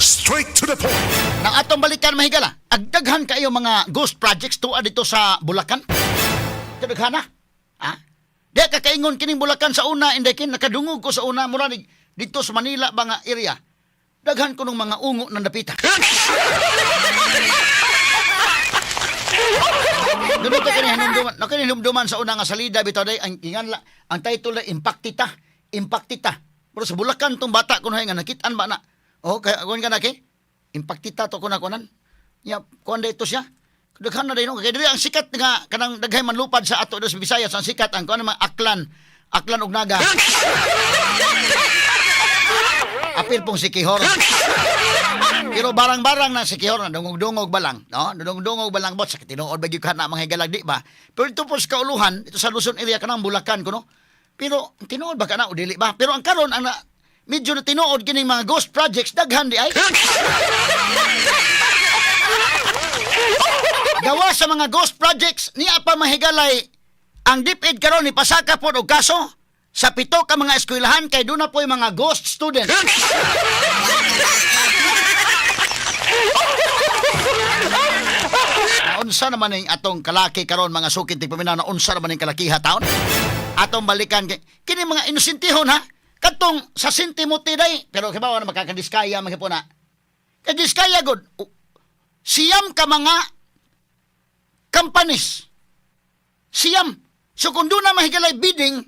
Straight to the point. Nang atong balikan mahigala, agdaghan kayo mga ghost projects tuwa dito sa Bulacan. Kadaghan na. Ha? Di ka kaingon kining Bulacan sa una, inday kin nakadungog ko sa una mura dito sa Manila nga area. Daghan ko ng mga ungo na napita. Doon ito kinihinumduman, nakinihinumduman sa una nga salida bitaw day ang ingan la, ang title ay Impactita, Impactita. Pero sa Bulacan tong bata kuno nga nakitaan ba na? Oh, kaya kuan ka na kay? Impactita to kuna kunan. Ya, kuan ito siya. Daghan na no. Kaya dili ang sikat nga kanang daghay man lupad sa ato dos Visayas ang sikat ang kuan mga aklan, aklan ug naga. Apil pong si Kihor. Pero barang-barang na si Kihor na dungog-dungog ba lang, no? Dungog-dungog ba lang bot sa tinuod ba gyud ka na mga higalag di ba? Pero ito po sa kauluhan, ito sa Luzon area kanang Bulacan kuno. Pero tinuod ba ka na o dili ba? Pero ang karon ang medyo na tinuod kining mga ghost projects daghan di ay. Gawa sa mga ghost projects niya pa mahigalay ang DepEd karon ni pasaka pod og kaso sa pito ka mga eskwelahan kay doon na po yung mga ghost students. Naunsa naman ning atong kalaki karon mga sukit ti paminaw na unsa naman ning kalakiha taon? Atong balikan kay kini mga inosintihon ha. Katong sa Sintimuti day, pero kibawa na makakadiskaya mahipuna. Kay diskaya gud. U- Siyam ka mga companies. Siyam. So kung doon na mahigalay bidding,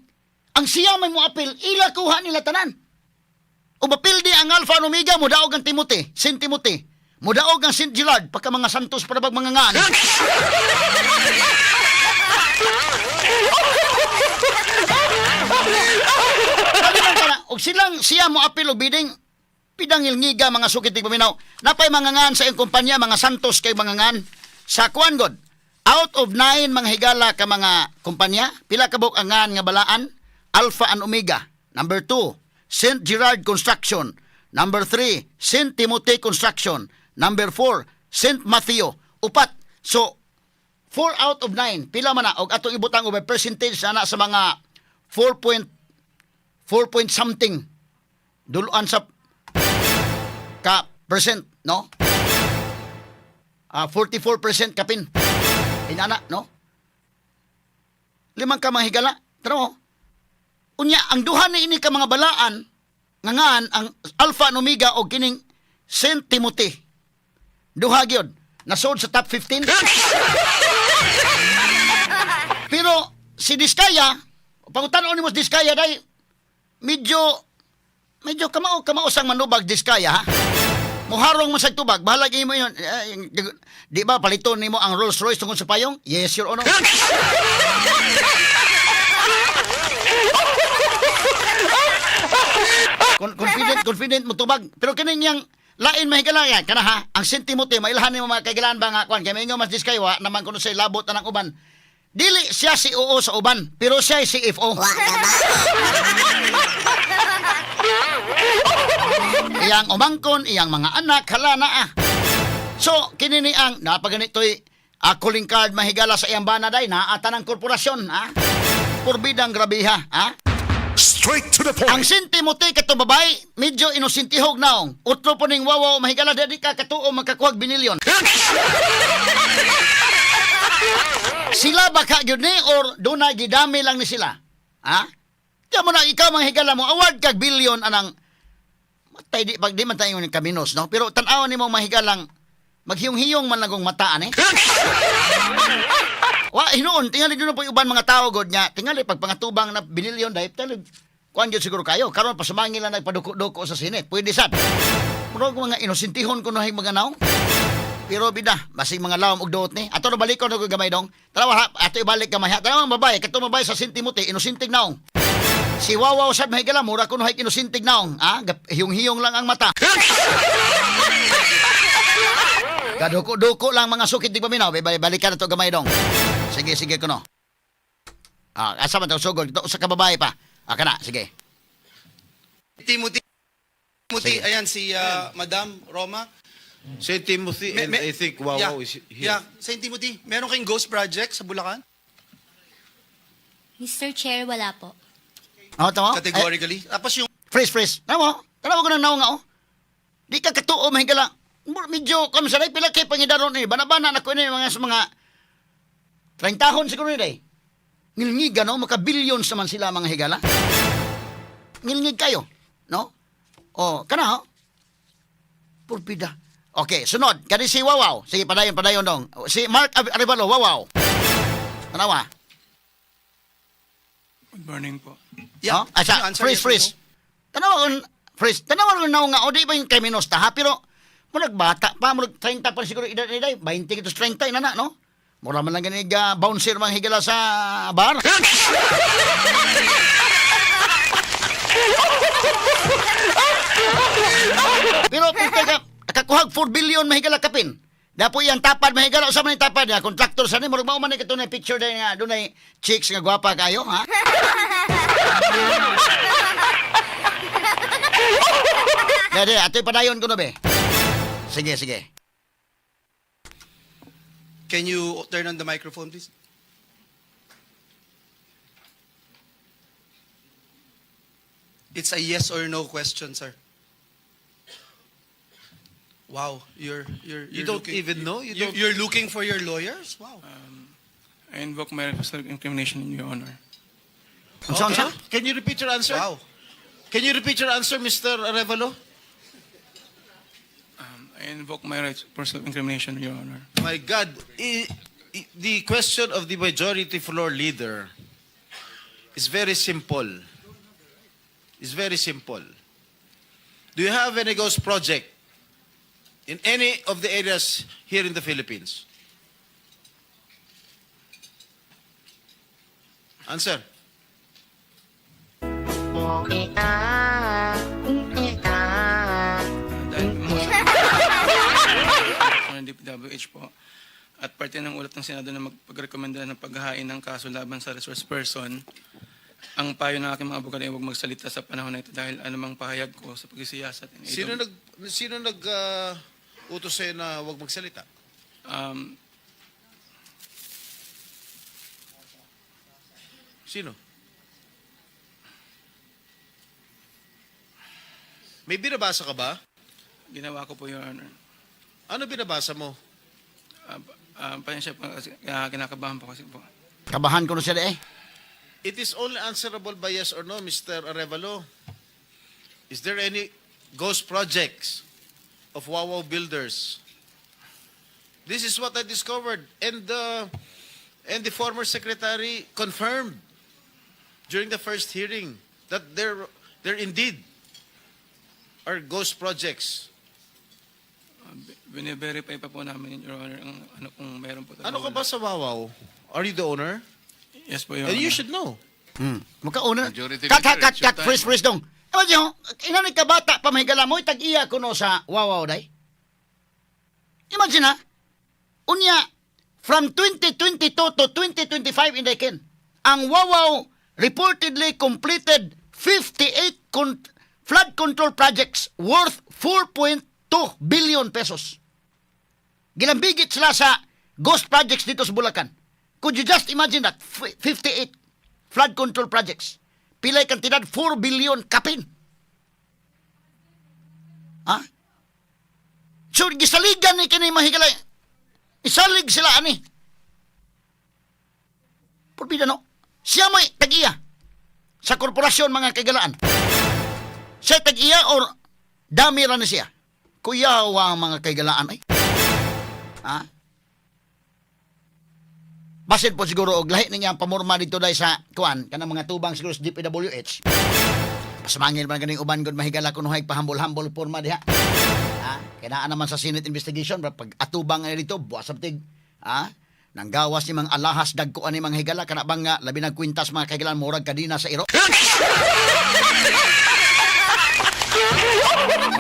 ang siyam may mo apil, ila kuha nila tanan. O mapildi ang Alpha and Omega, mudaog ang Timothy, Saint Timothy. Mudaog ang Saint Gerard, pagka mga santos para bag mga ngan. Sabi lang ka na, og silang siya mo apil o bidding, pidangil ngiga mga sukit tig paminaw. Napay mga ngan sa iyong kumpanya, mga santos kay mga ngan. Sa kuan god, out of nine mga higala ka mga kumpanya, pila ka buk ang ngan nga balaan? Alpha and Omega. Number two, St. Gerard Construction. Number three, St. Timothy Construction. Number four, St. Matthew. Upat. So, four out of nine. Pila man na. Og ato ibutang over percentage na sa mga 4 point 4 point something. Duluan sa ka percent, no? Ah, 44% kapin. Inana, no? Limang ka mga higala. Tara mo. Unya, ang duha ni ini ka mga balaan, nga ngaan, ang Alpha and Omega o kining Saint Timothy. Duha gyud Nasod sa top 15. Pero si Diskaya, pangutanon ni mo si Diskaya dai medyo medyo kamao kamao sang manubag Diskaya ha. Muharong mo sa tubag, bahala gyud mo. Eh, di ba paliton nimo ang Rolls Royce tungod sa payong? Yes, your honor. Con- confident, confident mo tubag. Pero kining yang lain mahigala yan. Kana ha, ang sentimote, mailhan ni mo mga kaigalaan ba nga, kwan, kaya may mas diskaywa, naman kuno sa labot na ng uban. Dili siya si oo sa uban, pero siya si CFO. iyang umangkon, iyang mga anak, hala na ah. So, kinini ang, napaganito'y calling card mahigala sa iyang banaday, naata ng korporasyon, ha? Purbidang grabiha, ha? Straight to the Ang point. sintimuti kato babay, medyo inosintihog naong. Utro po ning wawaw mahigala dadi ka katuo magkakuhag binilyon. sila ba ka gyud ni or doon na gidami lang ni sila? Ha? Kaya mo na ikaw mga higala mo award kag bilyon anang matay di pag di man tayo ni kaminos no pero tan-aw nimo mahigalang maghiyong-hiyong man lang kong mataan eh. Wa hinuon tingali doon po uban mga tao god nya. Tingali pag pangatubang na binilyon dahil talo kuan gyud siguro kayo karon pasamangin lang nagpaduko-duko sa sine. Pwede sad. Murag mga inosintihon ko na mga naong. Pero bida, basig mga lawom og duot ni. Ato na balik ko gamay dong. Tara ha, ato ibalik gamay ha. Tara mga babae, kato babae sa sintimuti, inosintig naong. Si Wawaw sad mahigala mura ko no hay inusintig naong. Ah, Gap- hiyong-hiyong lang ang mata. Kaduko-duko lang mga sukit di paminaw. Bye, balikan na to gamay dong. Sige, sige ko no. Ah, asa man to sugod? Sa kababae pa. Ah, kana, sige. Timothy, Timothy, ayan si ah, Madam Roma. Saint Timothy and me- I think Wawaw yeah, is here. Yeah, Saint Timothy, meron kayong ghost project sa Bulacan? Mr. Chair, wala po. Oh, tama? Eh, Categorically. Tapos yung freeze, freeze. Tama mo? Tama ko ng naong nga, oh. Di ka katuo mahigala. Mo- Medyo kami sa pila kay pangidaron ni bana-bana na ko ni mga sa mga 30 tahon siguro ni day. Ngilngiga no maka billions naman sila mga higala. Ngilngig kayo, no? Oh, kana ho. Pulpida. Okay, sunod. Kani si Wawaw. Sige, padayon, padayon dong. Si Mark Ar- Arevalo, Wawaw. Tanawa. Good morning po. Yeah. Asa, Can you answer freeze, freeze. Tanawa kung, freeze. Tanawa kung naong nga, o di ba yung kay Minosta, ha? Pero, mulag bata pa, mulag 30 pa siguro edad ni Day. 20 kitos 30 na na, no? Mura man lang ganig uh, bouncer mga higala sa bar. Pero kung ka, kakuhag 4 billion mahigala kapin. Dapo iyang tapad mahigala sa man tapad niya. Kontraktor sa ni murag mao man ni kato na picture day nga dunay chicks nga gwapa kayo, ha? Dede, ato'y padayon ko no be. Sige, sige. Can you turn on the microphone, please? It's a yes or no question, sir. Wow, you're you're, You you're don't looking, even know? You You don't- you're looking for your lawyers? Wow. I invoke my right of incrimination in your honor. Ang saan siya? Can you repeat your answer? Wow. Can you repeat your answer, Mr. Arevalo? Um, I invoke my right for self-incrimination in your honor. My God, i- i- the question of the majority floor leader is very simple. It's very simple. Do you have any ghost project in any of the areas here in the Philippines? Answer. Ng DPWH po at parte ng ulat ng Senado na magpagrekomenda ng paghahain ng kaso laban sa resource person, ang payo ng aking mga abogado ay huwag magsalita sa panahon na ito dahil anumang pahayag ko sa pagsisiyasat. Sino nag sino nag uh, utos sa'yo na huwag magsalita? Um, Sino? May binabasa ka ba? ginawa ko po, Your Honor. Ano binabasa mo? Uh, uh, pasensya po kasi uh, kinakabahan po kasi po. Kabahan ko na siya eh. It is only answerable by yes or no, Mr. Arevalo. Is there any ghost projects of Wawaw builders? This is what I discovered, and the and the former secretary confirmed during the first hearing that there there indeed are ghost projects. Bine-verify pa po namin, Your Honor, ang ano kung meron po. Ano ka ba sa Wawaw? Are you the owner? Yes po, Your And you should know. Hmm. Makauna. Majority Kat, kat, leader, kat, it's your kat, time. freeze, freeze dong. Ewan niyo, inanay ka bata pa mahigala mo, tag-iya ko no sa wawaw day. Imagine ha, unya, from 2022 to 2025 in Daikin, ang wawaw reportedly completed 58 con- flood control projects worth 4.2 billion pesos. Ginambigit sila sa ghost projects dito sa Bulacan. Could you just imagine that? F- 58 flood control projects. Pilay kantidad 4 billion kapin. Ha? So, gisaligan ni kini mahigala. Isalig sila ani. Purbida no. Siya may tag-iya sa korporasyon mga kagalaan. Siya tag-iya or dami ra na siya. Kuyawa ang mga kagalaan ay. Ha? Basin po siguro og lahi niya ang pamorma dito dahil sa kuan kanang mga tubang siguro sa DPWH. Pasamangin man ganing uban gud mahigala kuno hay pahambol-hambol porma diha. Ha? Kinaan naman sa Senate investigation pag atubang nga dito buwas tig. Ha? Nang gawas ni mga alahas dagkuan ni mga higala kana bang nga labi nang kwintas mga kaigalan murag kadina sa iro.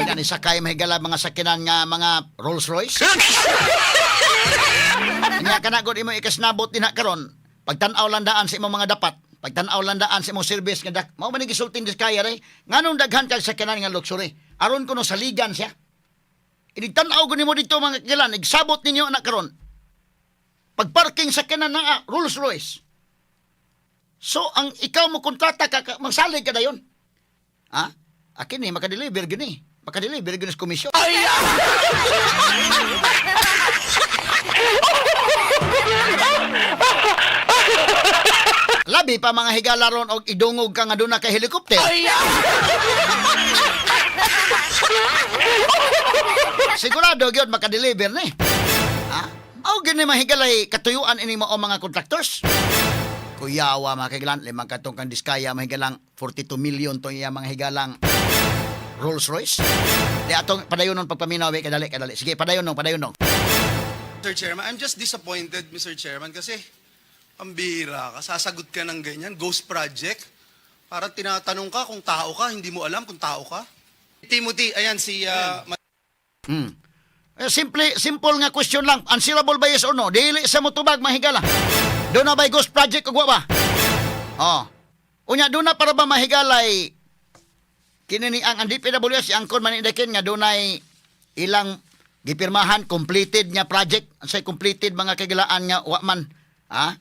Kaya ni sakay mahigala mga sakinan nga mga Rolls Royce. Kanya ka na gud imo ikasnabot din karon. Pagtan-aw landaan sa imong mga dapat, pagtan-aw landaan sa imong service nga dak, mao man ni gisultin dis kaya ray. Nganong daghan kag sa kanan nga luxury. Aron kuno sa ligan siya. Inigtan-aw gud nimo dito mga kilan, igsabot ninyo na karon. Pagparking sa kanan ng ah, Rolls Royce. So ang ikaw mo kontrata ka, ka magsalig ka dayon. Ha? Akin ni makadeliver gini. Makadeliver gini sa komisyon. Labi pa mga higala ron og idungog ka nga doon na kay helikopter. Sigurado gyud makadeliver ni. Ha? Aw gini mahigalay katuyuan ini mo o mga contractors. Kuyawa mga kaigalan, limang katong kang diskaya mahigalang 42 million to iya mga higalang Rolls Royce. Di atong padayon ng pagpaminaw, eh, kadali, kadali. Sige, padayon nung, padayon nung. Mr. Chairman, I'm just disappointed, Mr. Chairman, kasi ang bihira ka, sasagot ka ng ganyan, ghost project. Parang tinatanong ka kung tao ka, hindi mo alam kung tao ka. Timothy, ayan si... Ma- Hmm. Eh, simple, simple nga question lang. Answerable ba yes or no? Dili sa mutubag mahigala. Doon na ba ghost project o ba? Oh. Unya, doon na para ba mahigalay kinini ang ang DPWS, si Angkon Manindakin nga doon ay ilang gipirmahan, completed nga project. Ang say completed mga kagilaan nga waman. Ha?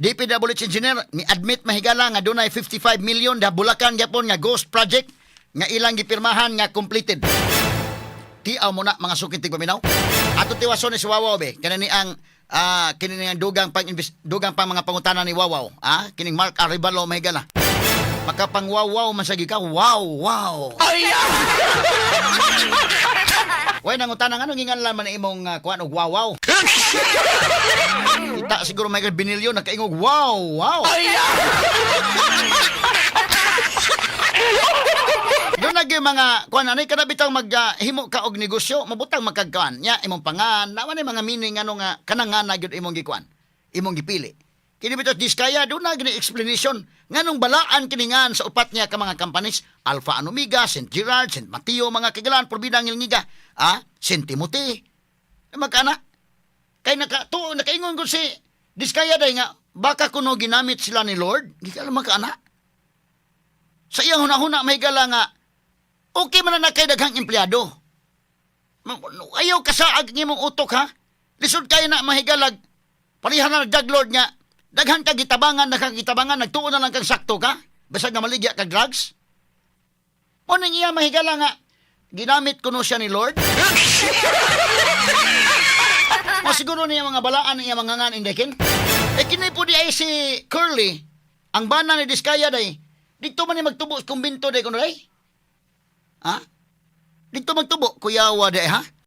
DPWH engineer ni admit mahigala nga doon ay 55 million Bulacan Japon nga ghost project nga ilang gipirmahan nga completed tiaw mo na mga sukitig paminaw. Ato tiwason ni si Wawaw be. Kanani ang ah kini ang dugang pang dugang pang mga pangutana ni Wawaw. Ah, kining Mark Arevalo mahigala. Makapang wawaw man sa. Wow, wow. Way nang utana ngano gingan man na imong uh, kuan og wawaw. Kita siguro may binilyon nakaingog wow, wow. Doon lagi mga kuan ani kada bitang maghimo ka og negosyo, mabutang magkagkuan. Nya imong pangan, naman ni mga meaning ano nga kanang nga na gyud imong gikuan. Imong gipili. Kini bitaw diskaya doon na gini explanation nganong balaan kiningan sa upat niya ka mga companies Alpha and Omega, St. Gerard, St. Mateo, mga kigalan porbidang ngilngiga. Ah, St. Timothy. Eh, magkana? Kay naka to nakaingon ko si diskaya day nga baka kuno ginamit sila ni Lord. Gikala magkana? Sa iyang hunahuna may gala nga okay man na kay daghang empleyado. Ayaw ka sa ag mong utok ha. Lisod kayo na mahigalag. Parihan na nagdaglord nga. Daghan ka gitabangan, nakagitabangan, nagtuon na lang kang sakto ka. Basta nga maligya kag drugs. O nang iya mahigala nga. Ginamit ko no siya ni Lord. o siguro niya mga balaan niya mga ngan indekin. Eh kini po di ay si Curly. Ang bana ni Diskaya day. Dito man ni magtubo sa kumbinto day kuno day. Ha? Dito magtubo, kuyawa day ha?